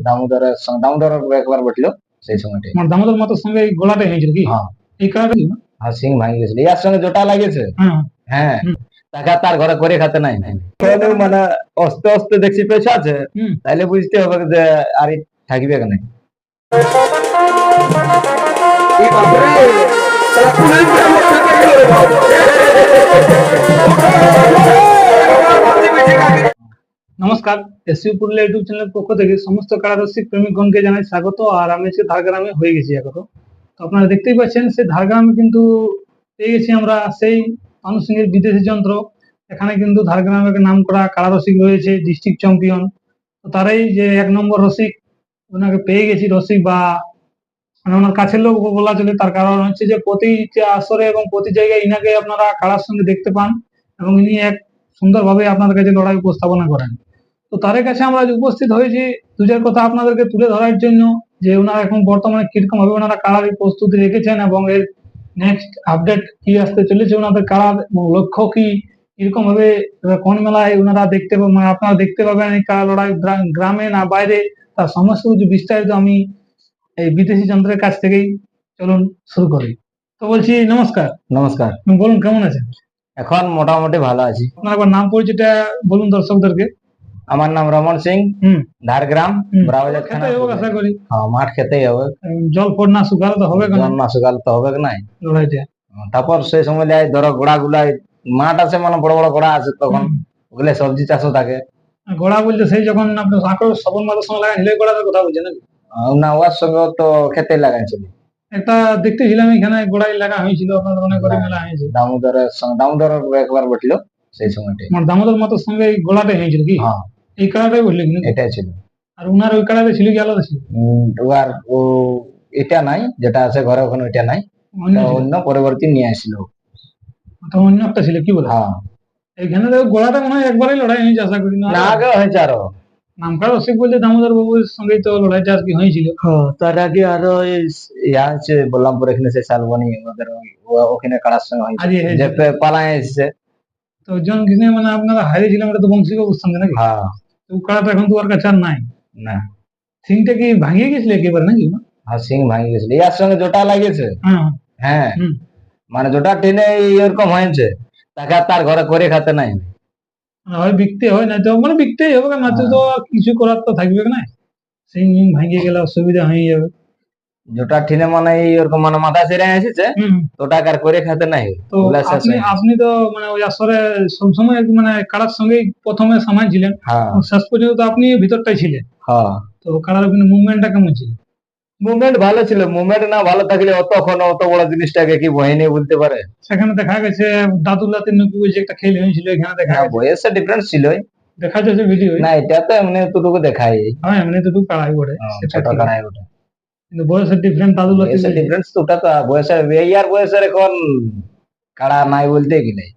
দামোদরের দামোদর একবার বটলো সেই সময়টাই আমার দামোদর মাতার সঙ্গে এই গলাটা হয়েছিল কি? হ্যাঁ। এই কারণে আর সিং ভাঙি গেছিল ইয়ার সঙ্গে জোটা লাগেছে হ্যাঁ। হ্যাঁ আর তার ঘরে করে খেতে নাই। কোনো মানে অস্তে অস্তে দেখছি পেছে আছে? হুম। তাইলে বুঝতে হবে যে আর থাকবে কেন। নমস্কার, এসইউ পুরুলিয়া ইউটিউব চ্যানেলের পক্ষ থেকে সমস্ত কারারসিক প্রেমিকগণকে জানাই স্বাগত, আর আমি আজকে ঝাড়গ্রামে হয়ে গেছি এখন। তো আপনারা দেখতেই পাচ্ছেন, সেই ঝাড়গ্রামে কিন্তু পেয়ে গেছি আমরা সেই আনুষঙ্গিক বিদেশি যন্ত্র। এখানে কিন্তু ঝাড়গ্রামের নাম করা কারারসিক রয়েছে, ডিস্ট্রিক্ট চ্যাম্পিয়ন। তো তারাই যে এক নম্বর রসিক, ওনাকে পেয়ে গেছি রসিক বা মানে ওনার কাছের লোক বলা চলে, তার কারণ হচ্ছে যে প্রতি আসরে এবং প্রতি জায়গায় ইনাকে আপনারা কারার সঙ্গে দেখতে পান এবং ইনি এক সুন্দরভাবে আপনাদের কাছে লড়াই উপস্থাপনা করেন। তো তাদের কাছে আমরা আজ উপস্থিত হয়েছি দু চার কথা আপনাদেরকে তুলে ধরার জন্য যে ওনারা এখন বর্তমানে কীরকম ভাবে ওনারা কারার প্রস্তুতি রেখেছেন এবং এর নেক্সট আপডেট কি আসতে চলেছে ওনাদের কারার এবং লক্ষ্য কি কীরকম ভাবে কোন মেলায় ওনারা দেখতে পাবেন মানে আপনারা দেখতে পাবেন এই কারা লড়াই গ্রামে না বাইরে তার সমস্ত কিছু বিস্তারিত আমি এই বিদেশি যন্ত্রের কাছ থেকেই চলুন শুরু করি। তো বলছি নমস্কার। নমস্কার। বলুন কেমন আছেন? এখন মোটামুটি ভালো আছি। আপনার একবার নাম পরিচয়টা বলুন দর্শকদেরকে। আমার নাম রমন সিং। ঝাড়গ্রাম থানা আশা করি। হ্যাঁ মাঠ খেতেই হবে। জল ফোট না শুকালে তো হবে জন না শুকাল তো হবে নাই লড়াইটা তারপর সেই সময় যায় ধরো গোড়া গুলা মাঠ আছে মানে বড় বড় গোড়া আছে তখন ওগুলো সবজি চাষও থাকে। গোড়া বলতে সেই যখন আপনি মাথার সঙ্গে লাগান হিলে গোড়ার কথা বলছেন নাকি? না ওর সঙ্গে তো খেতে লাগাইছিল একটা দেখতেছিলাম এখানে গোড়ায় লাগা হয়েছিল আপনাদের অনেক করে মেলা হয়েছে। দামোদরের সঙ্গে দামোদর একবার বটলো সেই সময়টাই। আমার দামোদর মাতার সঙ্গে গোড়াটা হয়েছিল কি? হ্যাঁ। এই কালারটাই বললি এটাই ছিল। আর উনার ওই কালারে ছিল কি আলাদা ছিল? ও আর ও এটা নাই যেটা আছে ঘরে ওখানে ওইটা নাই। অন্য এটা পরবর্তী নিয়ে আসছিল তো অন্য একটা ছিল কি বলে? হ্যাঁ। এইখানে দেখো গোড়াটা মনে হয় একবারই লড়াই হয়েছে আশা করি। না আগে হয়েছে আরও। নামকার বলতে দামোদর বাবুর সঙ্গেই তো লড়াইটা কি হয়েছিল। তার আগে আরও ইয়া আছে বললামপুর এখানে সে শালবনি ওদের ওখানে কারার সঙ্গে হয়েছে। যে পালায় এসেছে। তো জন মানে আপনারা হারিয়েছিলাম এটা তো বংশী বাবুর সঙ্গে নাকি? হ্যাঁ। তো কাড়াটা এখন তোমার কাছে আর নাই। না। সিংটা কি ভাঙিয়ে গেছিল একেবারে নাকি? আর সিং ভাঙে গেছিল। ইয়ার সঙ্গে জোটা লাগিয়েছে। হ্যাঁ। হ্যাঁ। মানে জোটা টেনে এরকম হয়েছে। তাকে আর তার ঘরে করে খাতে নাই। হয় বিকতে হয় না তো। মানে বিকতেই হবে না তো তো কিছু করার তো থাকবে না। সিং ভাঙিয়ে গেলে অসুবিধা হয়ে যাবে। জোটা ঠেনে মানে এই ওরকম মানে মাথা ছেড়ে এসেছে তো ওটা আর করে খেতে নাই। আপনি আপনি তো মানে ওই আসরে সবসময় মানে কাড়ার সঙ্গেই প্রথমে সামাল ছিলেন। হ্যাঁ। শেষ পর্যন্ত তো আপনি ভিতরটাই ছিলেন। হ্যাঁ। তো কাড়ার ওখানে মুভমেন্টটা কেমন ছিল? মুভমেন্ট ভালো ছিল। মুভমেন্ট না ভালো থাকলে অতক্ষণ অত বড় জিনিসটাকে কি বহিনী বলতে পারে? সেখানে দেখা গেছে দাদুল্লাতে নকি ওই যে একটা খেল হয়েছিল এখানে দেখা হ্যাঁ গেছে। বয়সে ডিফারেন্স ছিল দেখা যাচ্ছে ভিডিও না এটা তো এমনি এতটুকু দেখাই। হ্যাঁ এমনি তো দু কাড়াই পড়ে সেটা ছোট ঠিক। কিন্তু বয়সের দাদুল্লাতে বয়সের ডিফারেন্স তো ওটা তো বয়সের এই আর বয়সের এখন কাড়া নাই বলতে কি নাই?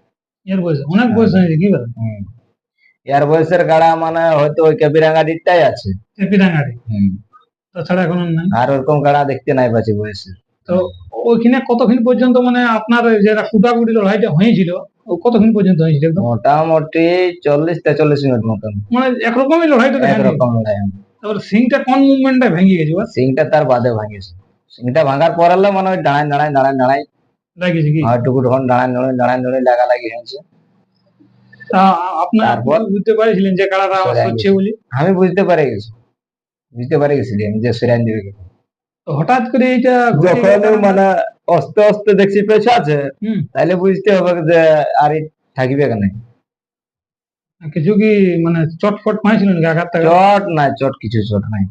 এর বয়স অনেক বয়স হয়েছে কি হুম। ইয়ার বয়সের গাড়া মানে হয়তো ওই আছে। তাছাড়া এখন নাই। আর ওরকম গাড়া দেখতে নাই পাচ্ছি বয়সে। তো ওইখানে কতক্ষণ পর্যন্ত মানে আপনার যেটা কুটাকুটি লড়াইটা হয়েছিল ও কতক্ষণ পর্যন্ত হয়েছিল মোটামুটি চল্লিশ তেচল্লিশ মিনিট মতন। মানে একরকমই লড়াইটা যায় একরকম লড়াই। তারপর সিংটা কোন ভেঙে গেছে সিংটা তার বাদে সিংটা ভাঙার পর মানে ওই দাঁড়ায় দাঁড়ায় দাঁড়ায় দাঁড়ায় লাগিয়েছে কি? টুকু দাঁড়ায় দাঁড়ায় দাঁড়ায় দাঁড়ায় লাগা লাগি হয়েছে। আপনার? বুঝতে পারছিলেন যে কারাটা আমার হচ্ছে বলি? আমি বুঝতে পারে গেছি। বুঝতে পারে গেছিলি আমি যে দিবে হঠাৎ করে এইটা যখন মানে অস্তে অস্তে দেখছি পেছে আছে হুম। তাইলে বুঝতে হবে যে আর থাকবে কেন? কিছু কি মানে চটফট পাইছিলেন কি আঘাত চট নাই চট কিছু চট নাই।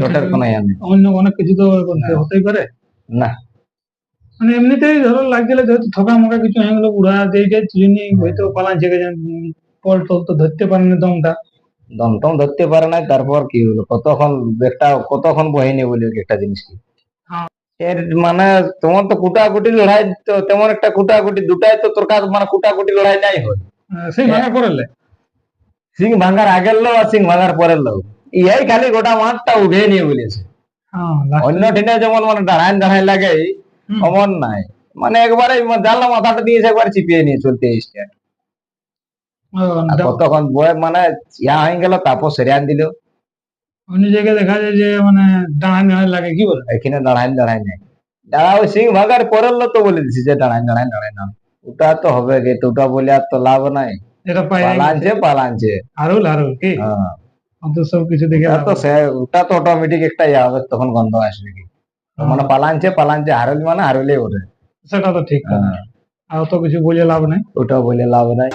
চটের কোনো ইয়ে নেই। অন্য অনেক কিছু তো হতেই পারে? না। মানে এমনিতেই ধরো লাগছিল যেহেতু থকা মকা কিছু হয়ে গেলো হয়তো পালান জেগে পল টল তো ধরতে পারেন না দমটা। দম টম ধরতে পারে নাই তারপর কি হলো? কতক্ষণ একটা কতক্ষণ বহিনি বলি একটা জিনিস কি? হ্যাঁ। এর মানে তোমার তো কুটাকুটি লড়াই তো তেমন একটা কুটাকুটি দুটাই তো তোর কাছে মানে কুটাকুটি লড়াই নাই হয়। সেই ভাঙা করলে। সিং ভাঙার আগের লোক আর সিং ভাঙার পরের লোক। ইয়াই খালি গোটা মাঠটা উঠে নিয়ে বলেছে। হ্যাঁ অন্য টিনে যেমন মানে দাঁড়ায় দাঁড়ায় লাগে অমন নাই। মানে একবারে জানলা মাথাটা দিয়েছে একবার চিপিয়ে নিয়ে চলতে এসছে কতক্ষণ বয়ে মানে ইয়া হয়ে গেল তারপর সেরিয়ান দিল। অন্য জায়গায় দেখা যায় যে মানে দাঁড়ায় দাঁড়ায় লাগে কি বলে? এখানে দাঁড়াই দাঁড়াই নাই। দাঁড়া ওই সিং ভাগার পরের লোক তো বলে দিছি যে দাঁড়াই দাঁড়াই দাঁড়াই না ওটা তো হবে গে তো ওটা বলে আর তো লাভ নাই। এটা পালানছে পালানছে আরুল আরুল কি? হ্যাঁ। অত সব কিছু দেখে তো সে ওটা তো অটোমেটিক একটা ইয়ে হবে তখন গন্ধ আসবে কি? তো মানে পালানছে পালানছে হারুল মানে হারলেই ওঠে। সেটা তো ঠিক হ্যাঁ, আর অত কিছু বলে লাভ নাই। ওটা বলে লাভ নাই।